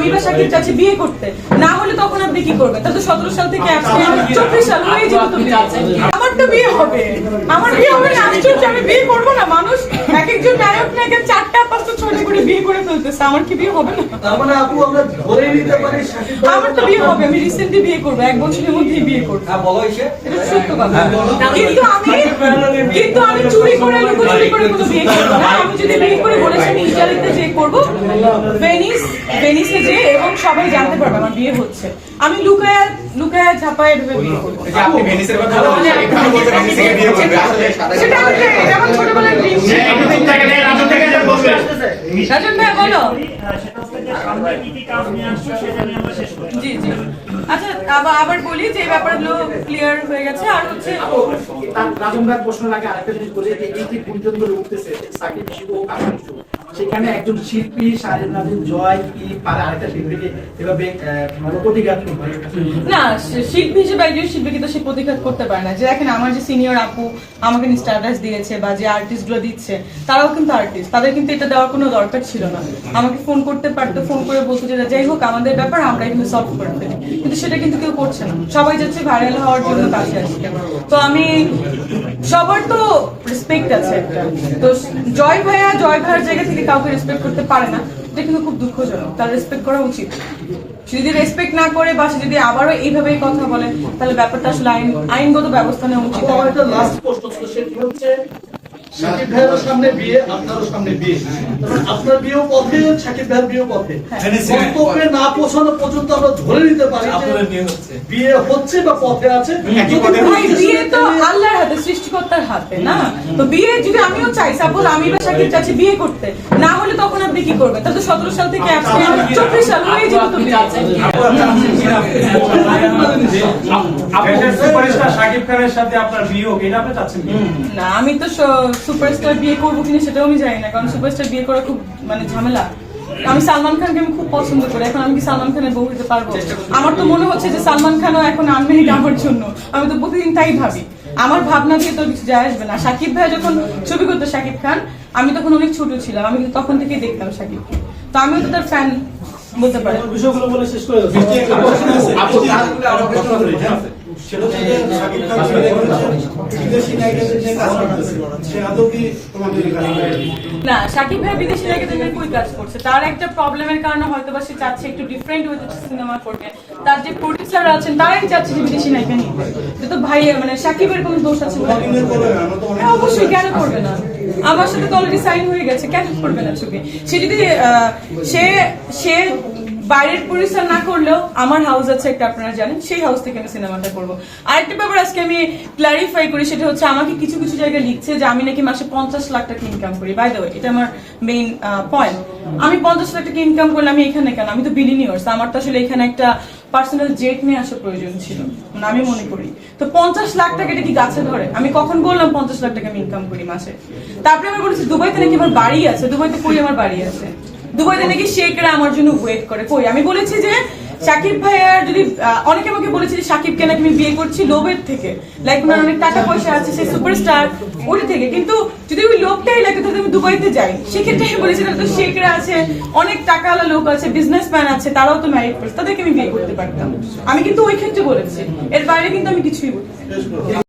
আমি বা সাকিব চাচ্ছি বিয়ে করতে না হলে তখন আপনি কি করবেন? তাহলে সতেরো সাল থেকে চব্বিশ সাল হয়ে যেত তো আমার তো বিয়ে হবে। আমার বিয়ে হবে না আশ্চর্য আমি বিয়ে করব না মানুষ একজন নায়ক চারটা পাঁচটা ছয়টা করে বিয়ে করে ফেলতেছে। আমার কি বিয়ে হবে না? তার মানে আপু আমরা ধরে নিতে পারি আমার তো বিয়ে হবে আমি রিসেন্টলি বিয়ে করব এক বছরের মধ্যেই বিয়ে করব। হ্যাঁ বলো এসে। এটা সত্য কথা। কিন্তু আমি কিন্তু আমি চুরি করে লুকোচুরি করে কোনো বিয়ে করব না। আমি যদি বিয়ে করে বলেছি আমি ইটালিতে যে করব ভেনিস ভেনিসে যে এবং সবাই জানতে পারবে আমার বিয়ে হচ্ছে। আমি লুকায় লুকায় ঝাপায় ঢুকে বিয়ে করব। আপনি ভেনিসের কথা বলছেন আচ্ছা আবার আবার বলি যে এই ব্যাপারগুলো ক্লিয়ার হয়ে গেছে। আর হচ্ছে রাজন ভাই প্রশ্নের আগে আরেকটা জিনিস বলি যে এই যে গুঞ্জন ধরে উঠতেছে সাকিব শিবু ও কারণ সেখানে একজন শিল্পী শাহরিন নাজিম জয় কি পারে? আরেকটা শিল্পীকে এভাবে প্রতিঘাত করবে না শিল্পী হিসেবে একজন শিল্পীকে তো সে প্রতিঘাত করতে পারে না। যে দেখেন, আমার যে সিনিয়র আপু আমাকে স্ট্যাটাস দিয়েছে বা যে আর্টিস্টগুলো দিচ্ছে, তারাও কিন্তু আর্টিস্ট তাদের কিন্তু এটা দেওয়ার কোনো দরকার ছিল না। আমাকে ফোন করতে পারতো ফোন করে বলতো যে, যাই হোক, আমাদের ব্যাপার, আমরা এখানে সলভ করে ফেলি। কিন্তু সেটা কিন্তু কেউ করছে না। সবাই যাচ্ছে ভাইরাল হওয়ার জন্য কাছে আসছে। তো আমি, সবার তো রেসপেক্ট আছে একটা। তো জয় ভাইয়া, জয় ভাইয়ের জায়গা থেকে কাউকে রেসপেক্ট করতে পারে না, এটা কিন্তু খুব দুঃখজনক। তার রেসপেক্ট করা উচিত। সে যদি রেসপেক্ট না করে বা সে যদি আবারও এইভাবেই কথা বলে, তাহলে ব্যাপারটা আসলে আইন আইনগত ব্যবস্থা নেওয়া উচিত আপু, আমার একটা লাস্ট প্রশ্ন ছিল সেটি হচ্ছে শাকিব ভাইয়েরও সামনে বিয়ে আপনারও সামনে বিয়ে। আপনার বিয়েও পথে শাকিব ভাইয়ের বিয়েও পথে। গন্তব্যে না পৌঁছানো পর্যন্ত আমরা ধরে নিতে পারি বিয়ে হচ্ছে। বা পথে আছে। একই যদি পথে ভাই বিয়ে তো আল্লাহর হাতে সৃষ্টিকর্তার হাতে না? তো বিয়ে যদি আমিও চাই সাপোজ আমি বা সাকিব চাচ্ছি বিয়ে করতে। না হলে তখন আপনি কি করবেন? তাহলে সতেরো সাল থেকে চব্বিশ সাল হয়ে যেত সুপারস্টার শাকিব খানের সাথে আপনার বিয়ে হোক এটা আপনি চাচ্ছেন না আমি তো সুপারস্টার বিয়ে করব কিনা সেটাও আমি জানি না কারণ সুপারস্টার বিয়ে করা খুব মানে ঝামেলা। আমি সালমান খানকে আমি খুব পছন্দ করি এখন আমি কি সালমান খানের বউ হতে পারব? আমার তো মনে হচ্ছে যে সালমান খানও এখন আনমেরিড আমার জন্য। আমি তো প্রতিদিন তাই ভাবি। আমার ভাবনা দিয়ে তো কিছু যায় আসবে না। সাকিব ভাই যখন ছবি করতো সাকিব খান আমি তখন অনেক ছোট ছিলাম আমি তখন থেকেই দেখতাম সাকিবকে তো আমিও তো তার ফ্যান বলতে পারি। বিষয়গুলো বলে শেষ করে সেটা হচ্ছে যে খান বিদেশি নায়িকাদের নিয়ে কাজ করতেছে। সে আদৌ কি তোমাদের না সাকিব ভাই বিদেশি জায়গাতে নিয়ে কই কাজ করছে। তার একটা প্রবলেমের কারণে হয়তো বা সে চাচ্ছে একটু ডিফারেন্ট ওয়েতে সিনেমা তার যে প্রডিউসার আছেন তারাই চাচ্ছে যে বিদেশি নায়িকা এটা তো ভাই মানে সাকিবের কোনো দোষ আছে হ্যাঁ, অবশ্যই কেন করবে না? আমার সাথে তো অলরেডি সাইন হয়ে গেছে, কেন করবে না ছবি? সে যদি সে সে বাইরের প্রডিউসার না করলেও আমার হাউস আছে একটা, আপনারা জানেন, সেই হাউস থেকে আমি সিনেমাটা করব। আরেকটা ব্যাপার আজকে আমি ক্লারিফাই করি, সেটা হচ্ছে আমাকে কিছু কিছু জায়গায় লিখছে যে আমি নাকি মাসে পঞ্চাশ লাখ টাকা ইনকাম করি। বাই দ্য এটা আমার মেইন পয়েন্ট আমি পঞ্চাশ লাখ টাকা ইনকাম করলে আমি এখানে কেন? আমি তো বিলিনিয়ার্স আমার তো আসলে এখানে একটা পার্সোনাল জেট নিয়ে আসা প্রয়োজন ছিল। মানে আমি মনে করি। তো পঞ্চাশ লাখ টাকা এটা কি গাছে ধরে? আমি কখন বললাম পঞ্চাশ লাখ টাকা আমি ইনকাম করি মাসে? তারপরে আমি বলেছি, দুবাইতে নাকি আমার বাড়ি আছে? দুবাইতে কই আমার বাড়ি আছে? দুবাইতে নাকি শেখরা আমার জন্য ওয়েট করে? কই? আমি বলেছি যে সাকিব ভাইয়ার যদি অনেকে আমাকে বলেছে যে সাকিবকে নাকি আমি বিয়ে করছি লোভের থেকে। লাইক ওনার অনেক টাকা পয়সা আছে, সে সুপারস্টার ওই থেকে। কিন্তু যদি ওই লোকটাই লাগে, তাহলে আমি দুবাইতে যাই। সেক্ষেত্রে আমি বলেছি, তাহলে তো শেখরা আছে, অনেক টাকাওয়ালা লোক আছে বিজনেসম্যান আছে, তারাও তো ম্যারিড করছে, তাদেরকে আমি বিয়ে করতে পারতাম। আমি কিন্তু ওই ক্ষেত্রে বলেছি। এর বাইরে কিন্তু আমি কিছুই বলি